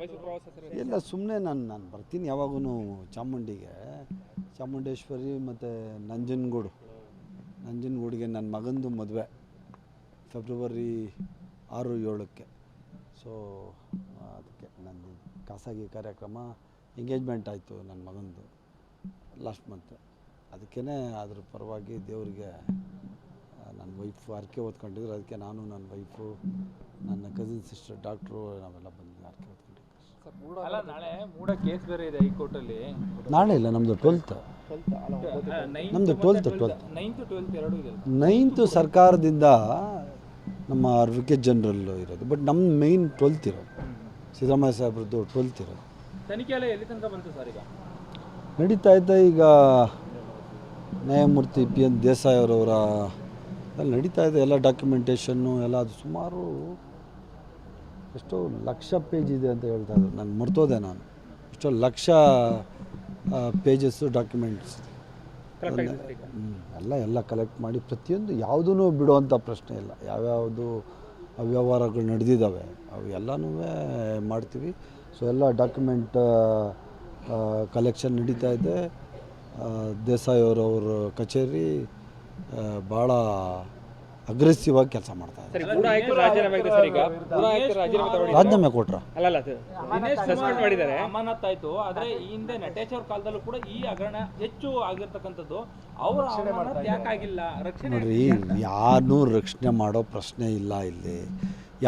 Sir ಸುಮ್ಮನೆ ನಾನು ನಾನು ಬರ್ತೀನಿ ಯಾವಾಗೂ ಚಾಮುಂಡಿಗೆ. ಚಾಮುಂಡೇಶ್ವರಿ ಮತ್ತು ನಂಜನಗೂಡು. ನಂಜನಗೂಡಿಗೆ ನನ್ನ ಮಗಂದು ಮದುವೆ ಫೆಬ್ರವರಿ ಆರು ಏಳಕ್ಕೆ. ಸೊ ಅದಕ್ಕೆ ನನ್ನ ಖಾಸಗಿ ಕಾರ್ಯಕ್ರಮ ಎಂಗೇಜ್ಮೆಂಟ್ ಆಯಿತು ನನ್ನ ಮಗಂದು ಲಾಸ್ಟ್ ಮಂತ್ ಅದಕ್ಕೇ ಅದ್ರ ಪರವಾಗಿ ದೇವರಿಗೆ ನನ್ನ ವೈಫ್ ಹರಕೆ ಓದ್ಕೊಂಡಿದ್ರು ಅದಕ್ಕೆ ನಾನು ನನ್ನ ವೈಫು ನನ್ನ ಕಸಿನ್ ಸಿಸ್ಟರ್ ಡಾಕ್ಟ್ರು ನಾವೆಲ್ಲ ಬಂದು ಹರಕೆ ಓದ್ಕೊಂಡಿದ್ವಿ ಅಲ್ಲ ನಾಳೆ ಮೂಡ ಕೇಸ್ ಬೇರೆ ಇದೆ ಹೈಕೋರ್ಟಲ್ಲಿ. ನಾಳೆ ಇಲ್ಲ ನಮ್ಮದು ಟ್ವೆಲ್ತ್ ನಮ್ದು 12th, 12th. ನೈನ್ತ್ ಟ್ವೆಲ್ತ್ ಎರಡು ಇದೆ ನೈನ್ತು ಸರ್ಕಾರದಿಂದ ನಮ್ಮ ಅಡ್ವೊಕೇಟ್ ಜನರಲ್ ಇರೋದು ಬಟ್ ನಮ್ಮ ಮೈನ್ ಟ್ವೆಲ್ತ್ ಇರೋದು. ಸಿದ್ದರಾಮಯ್ಯ ಸಾಹೇಬ್ರದ್ದು ಟ್ವೆಲ್ತ್ ಇರೋದು. ತನಿಖೆ ಎಲ್ಲ ಎಲ್ಲಿ ತನಕ ಬಂತು ಸರ್ ಈಗ? ನಡೀತಾ ಇದ್ದ ಈಗ ನ್ಯಾಯಮೂರ್ತಿ ಪಿ ಎನ್ ದೇಸಾಯಿ ಅವರವರ ಎಲ್ಲ ನಡೀತಾ ಇದೆ ಎಲ್ಲ ಡಾಕ್ಯುಮೆಂಟೇಷನ್ನು ಎಲ್ಲ ಅದು ಸುಮಾರು ಎಷ್ಟೋ ಲಕ್ಷ ಪೇಜ್ ಇದೆ ಅಂತ ಹೇಳ್ತಾ ಇದ್ದರು ನಾನು ಮರ್ತೋದೆ ನಾನು. ಎಷ್ಟೋ ಲಕ್ಷ ಪೇಜಸ್ಸು ಡಾಕ್ಯುಮೆಂಟ್ಸ್ ಎಲ್ಲ ಎಲ್ಲ ಕಲೆಕ್ಟ್ ಮಾಡಿ ಪ್ರತಿಯೊಂದು ಯಾವುದೂ ಬಿಡುವಂಥ ಪ್ರಶ್ನೆ ಇಲ್ಲ. ಯಾವ್ಯಾವುದು ಅವ್ಯವಹಾರಗಳು ನಡೆದಿದ್ದಾವೆ ಅವು ಎಲ್ಲನೂ ಮಾಡ್ತೀವಿ. ಸೊ ಎಲ್ಲ ಡಾಕ್ಯುಮೆಂಟ್ ಕಲೆಕ್ಷನ್ ನಡೀತಾ ಇದೆ. ದೇಸಾಯಿ ಅವರವ್ರ ಕಚೇರಿ ಭಾಳ ಅಗ್ರೆಸಿವ್ ಆಗಿ ಕೆಲಸ ಮಾಡ್ತಾ ಇದ್ದಾರೆ. ರಾಜೀನಾಮೆ ಆಗಿದೆ ಸರ್ ಈಗ. ಮೂಡ ಆಯ್ತು ರಾಜೀನಾಮೆ ತಗೊಂಡಿದ್ದಾರೆ. ರಾಜೀನಾಮೆ ಕೊಟ್ರ? ಅಲ್ಲ ಅಲ್ಲ ಅದು ಸಸ್ಪೆಂಡ್ ಮಾಡಿದ್ದಾರೆ. ಅಮಾನತ್ ಆಯ್ತು ಆದ್ರೆ ಈ ಹಿಂದೆ ನಟೇಶ್ ಅವ್ರ ಕಾಲದಲ್ಲೂ ಕೂಡ ಈ ಹಗರಣ ಹೆಚ್ಚು ಆಗಿರ್ತಕ್ಕಂಥದ್ದು. ಅವರ ಅಮಾನತ್ ಯಾಕಾಗಿಲ್ಲ ರಕ್ಷಣೆ ನೋಡ್ರಿ ಯಾರನ್ನೂ ರಕ್ಷಣೆ ಮಾಡೋ ಪ್ರಶ್ನೆ ಇಲ್ಲ ಇಲ್ಲಿ.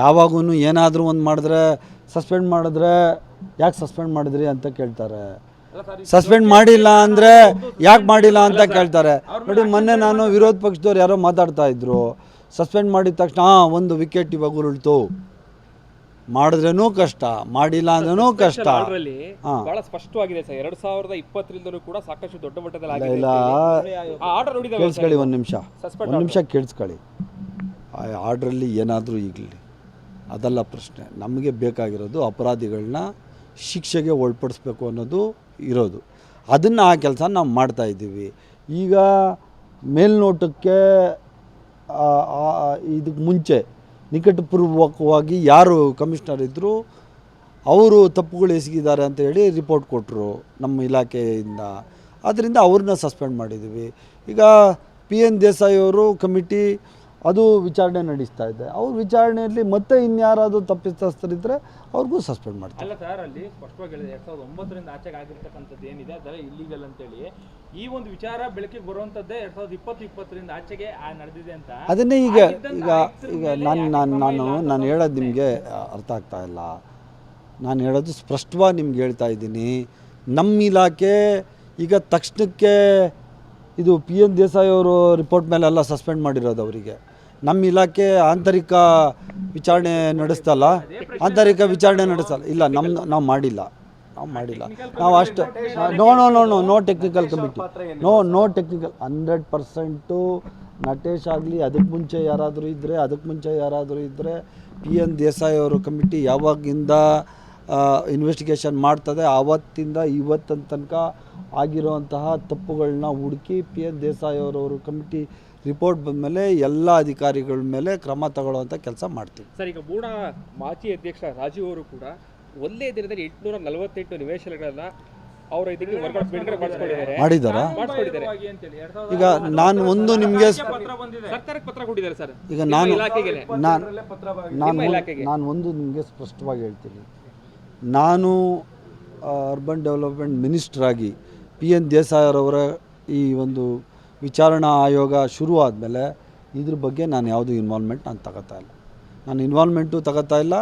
ಯಾವಾಗೂ ಏನಾದರೂ ಒಂದು ಮಾಡಿದ್ರೆ ಸಸ್ಪೆಂಡ್ ಮಾಡಿದ್ರೆ ಯಾಕೆ ಸಸ್ಪೆಂಡ್ ಮಾಡಿದ್ರಿ ಅಂತ ಕೇಳ್ತಾರೆ. ಸಸ್ಪೆಂಡ್ ಮಾಡಿಲ್ಲ ಅಂದರೆ ಯಾಕೆ ಮಾಡಿಲ್ಲ ಅಂತ ಕೇಳ್ತಾರೆ. ನೋಡಿ ಮೊನ್ನೆ ನಾನು ವಿರೋಧ ಪಕ್ಷದವ್ರು ಯಾರೋ ಮಾತಾಡ್ತಾ ಇದ್ರು. ಸಸ್ಪೆಂಡ್ ಮಾಡಿದ ತಕ್ಷಣ "ಆ, ಒಂದು ವಿಕೆಟ್ ಇವಾಗ ಉರುಳ್ತು. ಮಾಡಿದ್ರೇನೂ ಕಷ್ಟ ಮಾಡಿಲ್ಲ ಅಂದ್ರೂ ಕಷ್ಟ. ಬಹಳ ಸ್ಪಷ್ಟವಾಗಿದೆ ಸರ್. ಎರಡ್ ಸಾವಿರದ ಇಪ್ಪತ್ತರಿಂದಲೂ ಕೂಡ ಸಾಕಷ್ಟು ದೊಡ್ಡ ಮಟ್ಟದಲ್ಲಿ ಇಲ್ಲ ಕೇಳಿಸ್ಕೊಳ್ಳಿ ಒಂದು ನಿಮಿಷ. ಒಂದು ನಿಮಿಷ ಕೇಳಿಸ್ಕೊಳ್ಳಿ. ಆ ಆರ್ಡ್ರಲ್ಲಿ ಏನಾದರೂ ಈಗಲಿ ಅದಲ್ಲ ಪ್ರಶ್ನೆ. ನಮಗೆ ಬೇಕಾಗಿರೋದು ಅಪರಾಧಿಗಳನ್ನ ಶಿಕ್ಷೆಗೆ ಒಳಪಡಿಸ್ಬೇಕು ಅನ್ನೋದು ಇರೋದು. ಅದನ್ನು ಆ ಕೆಲಸ ನಾವು ಮಾಡ್ತಾಯಿದ್ದೀವಿ ಈಗ ಮೇಲ್ನೋಟಕ್ಕೆ ಇದಕ್ಕೆ ಮುಂಚೆ ನಿಕಟಪೂರ್ವಕವಾಗಿ ಯಾರು ಕಮಿಷನರ್ ಇದ್ದರು ಅವರು ತಪ್ಪುಗಳು ಎಸಗಿದ್ದಾರೆ ಅಂತ ಹೇಳಿ ರಿಪೋರ್ಟ್ ಕೊಟ್ಟರು ನಮ್ಮ ಇಲಾಖೆಯಿಂದ. ಆದ್ದರಿಂದ ಅವ್ರನ್ನ ಸಸ್ಪೆಂಡ್ ಮಾಡಿದ್ದೀವಿ. ಈಗ ಪಿ ಎನ್ ದೇಸಾಯಿ ಅವರು ಕಮಿಟಿ ಅದು ವಿಚಾರಣೆ ನಡೆಸ್ತಾ ಇದೆ. ಅವ್ರ ವಿಚಾರಣೆಯಲ್ಲಿ ಮತ್ತೆ ಇನ್ಯಾರಾದರೂ ತಪ್ಪಿತಸ್ಥರಿದ್ದರೆ ಅವ್ರಿಗೂ ಸಸ್ಪೆಂಡ್ ಮಾಡ್ತಾರೆ. ಅಲ್ಲ ಸರ್ ಅಲ್ಲಿ ಸ್ಪಷ್ಟವಾಗಿ ಹೇಳಿದೆ ಎರಡ್ ಸಾವಿರದ ಒಂಬತ್ತರಿಂದ ಆಚೆಗೆ ಆಗಿರ್ತಕ್ಕಂಥದ್ದು ಏನಿದೆ ಅದೆಲ್ಲ ಇಲ್ಲಿಗಲ್ ಅಂತೇಳಿ. ಈ ಒಂದು ವಿಚಾರ ಬೆಳಕಿಗೆ ಬರುವಂಥದ್ದೇ ಎರಡ್ ಸಾವಿರದ ಇಪ್ಪತ್ತು ಇಪ್ಪತ್ತರಿಂದ ಆಚೆಗೆ ನಡೆದಿದೆ ಅಂತ ಅದನ್ನೇ ಈಗ ಈಗ ಈಗ ನಾನು ನಾನು ನಾನು ನಾನು ಹೇಳೋದು ನಿಮಗೆ ಅರ್ಥ ಆಗ್ತಾ ಇಲ್ಲ. ನಾನು ಹೇಳೋದು ಸ್ಪಷ್ಟವಾಗಿ ನಿಮ್ಗೆ ಹೇಳ್ತಾ ಇದ್ದೀನಿ. ನಮ್ಮ ಇಲಾಖೆ ಈಗ ತಕ್ಷಣಕ್ಕೆ ಇದು ಪಿ ಎನ್ ದೇಸಾಯಿ ಅವರು ರಿಪೋರ್ಟ್ ಮೇಲೆಲ್ಲ ಸಸ್ಪೆಂಡ್ ಮಾಡಿರೋದು ಅವರಿಗೆ. ನಮ್ಮ ಇಲಾಖೆ ಆಂತರಿಕ ವಿಚಾರಣೆ ನಡೆಸ್ತಲ್ಲ, ಆಂತರಿಕ ವಿಚಾರಣೆ ನಡೆಸಲ್ಲ. ಇಲ್ಲ ನಮ್ಮ ನಾವು ಮಾಡಿಲ್ಲ. ನಾವು ಮಾಡಿಲ್ಲ. ನಾವು ಅಷ್ಟು, no no no no no technical committee no no technical hundred percent Natesh ಆಗಲಿ ಅದಕ್ಕೆ ಮುಂಚೆ ಯಾರಾದರೂ ಇದ್ದರೆ ಅದಕ್ಕೆ ಮುಂಚೆ ಯಾರಾದರೂ ಇದ್ದರೆ ಪಿ ಎನ್ ದೇಸಾಯಿ ಅವರು ಕಮಿಟಿ ಯಾವಾಗಿಂದ ಇನ್ವೆಸ್ಟಿಗೇಷನ್ ಮಾಡ್ತದೆ, ಆವತ್ತಿಂದ ಇವತ್ತಿನ ತನಕ ಆಗಿರುವಂತಹ ತಪ್ಪುಗಳನ್ನ ಹುಡುಕಿ ಪಿ ಎನ್ ದೇಸಾಯಿ ಅವರವರು ಕಮಿಟಿ ರಿಪೋರ್ಟ್ ಬಂದಮೇಲೆ ಎಲ್ಲ ಅಧಿಕಾರಿಗಳ ಮೇಲೆ ಕ್ರಮ ತಗೊಳ್ಳುವಂಥ ಕೆಲಸ ಮಾಡ್ತೀವಿ. ಸರ್ ಈಗ ಮೂಡ ಮಾಜಿ ಅಧ್ಯಕ್ಷ ರಾಜೀವ್ ಅವರು ಕೂಡ ಒಂದೇ ದಿನದಲ್ಲಿ ಎಂಟುನೂರ ನಲವತ್ತೆಂಟು ನಿವೇಶನಗಳನ್ನ ಅವರ ಇದಕ್ಕೆ ಸಾವಿರದ ಈಗ ನಾನು ಒಂದು ನಿಮಗೆ ಪತ್ರ ಪತ್ರ ಕೊಟ್ಟಿದ್ದಾರೆ ಸರ್. ಈಗ ನಾನು ನಾನು. ನಾನು ಒಂದು ನಿಮಗೆ ಸ್ಪಷ್ಟವಾಗಿ ಹೇಳ್ತೀನಿ. ನಾನು ಅರ್ಬನ್ ಡೆವಲಪ್ಮೆಂಟ್ ಮಿನಿಸ್ಟ್ರಾಗಿ ಪಿ ಎನ್ ದೇಸಾಯರವರ ಈ ಒಂದು ವಿಚಾರಣಾ ಆಯೋಗ ಶುರು ಆದಮೇಲೆ ಇದ್ರ ಬಗ್ಗೆ ನಾನು ಯಾವುದೂ ಇನ್ವಾಲ್ವ್ಮೆಂಟ್ ನಾನು ತಗೋತಾ ಇಲ್ಲ. ನಾನು ಇನ್ವಾಲ್ವ್ಮೆಂಟು ತಗೋತಾ ಇಲ್ಲ.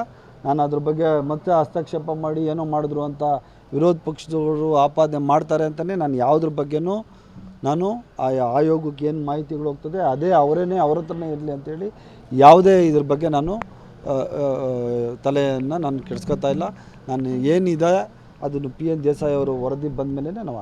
ನಾನು ಅದ್ರ ಬಗ್ಗೆ ಮತ್ತೆ ಹಸ್ತಕ್ಷೇಪ ಮಾಡಿ ಏನೋ ಮಾಡಿದ್ರು ಅಂತ ವಿರೋಧ ಪಕ್ಷದವರು ಆಪಾದನೆ ಮಾಡ್ತಾರೆ ಅಂತಲೇ ನಾನು ಯಾವುದ್ರ ಬಗ್ಗೆನೂ ನಾನು ಆ ಆಯೋಗಕ್ಕೆ ಏನು ಮಾಹಿತಿಗಳು ಹೋಗ್ತದೆ ಅದೇ ಅವರೇನೆ ಅವ್ರ ಹತ್ರನೇ ಇರಲಿ ಅಂತೇಳಿ ಯಾವುದೇ ಇದ್ರ ಬಗ್ಗೆ ನಾನು ತಲೆಯನ್ನು ನಾನು ಕೆಡಿಸ್ಕೊತಾ ಇಲ್ಲ. ನಾನು ಏನಿದೆ ಅದನ್ನು ಪಿ ಎನ್ ದೇಸಾಯಿ ಅವರು ವರದಿ ಬಂದ ಮೇಲೆ ನಾವು